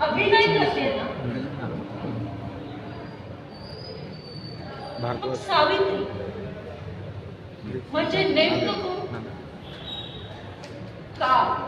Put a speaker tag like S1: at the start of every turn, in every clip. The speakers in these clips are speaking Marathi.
S1: अभिनय करते ना? सावित्री. म्हणजे नेमकं का?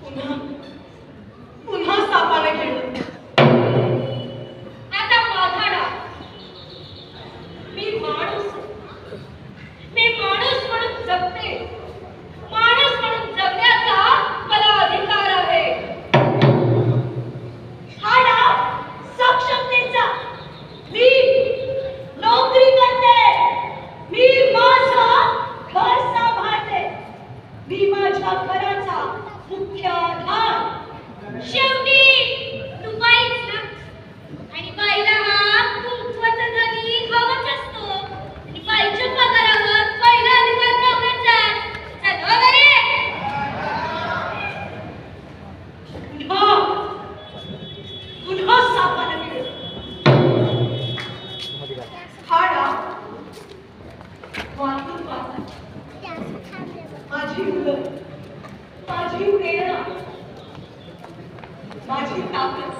S1: 我们 माझी मुलं माझी प्रेरणा माझी ताकद.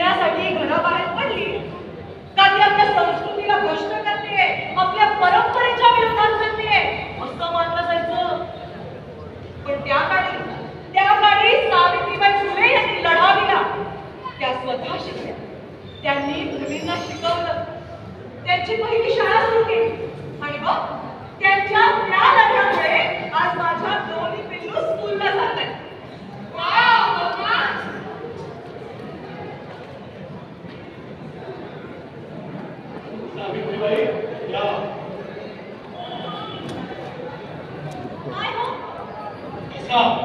S1: येण्यासाठी घराबाहेर पडली. का ती आपल्या संस्कृतीला भ्रष्ट करते. आपल्या परंपरेच्या विरोधात करते असं मानलं जायचं. पण त्या काळी त्या काळी सावित्रीबाई फुले यांनी लढा दिला त्या स्वतः शिकल्या. त्यांनी मुलींना शिकवलं. त्यांची पहिली शाळा सुरू केली. आणि मग त्यांच्या त्या लढ्यामुळे आज माझ्या
S2: दोन 자,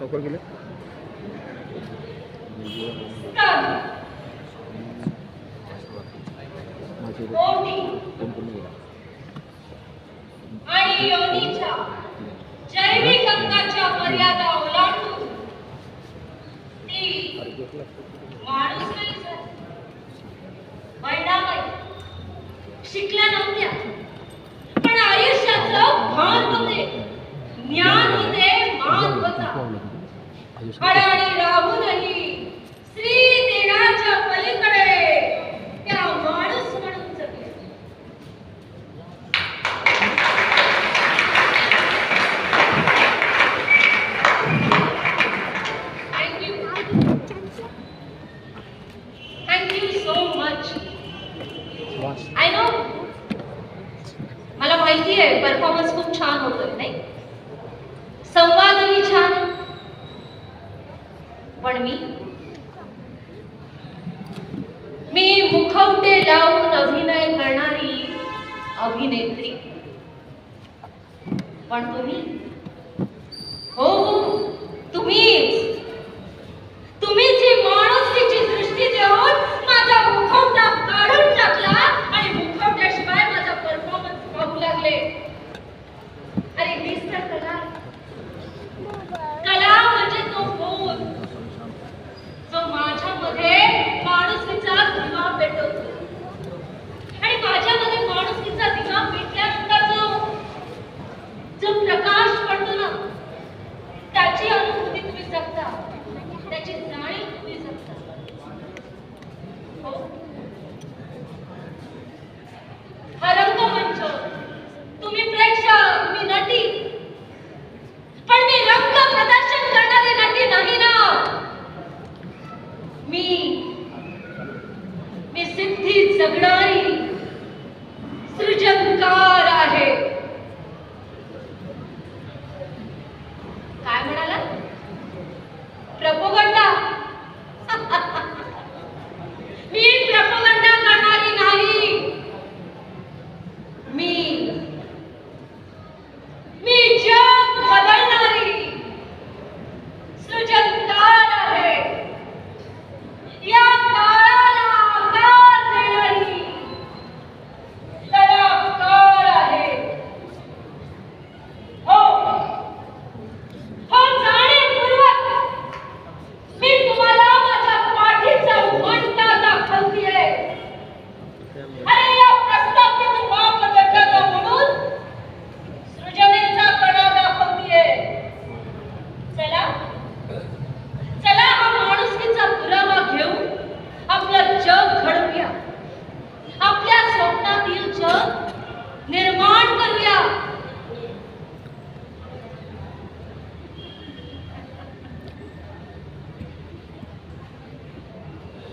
S2: लवकर गेले?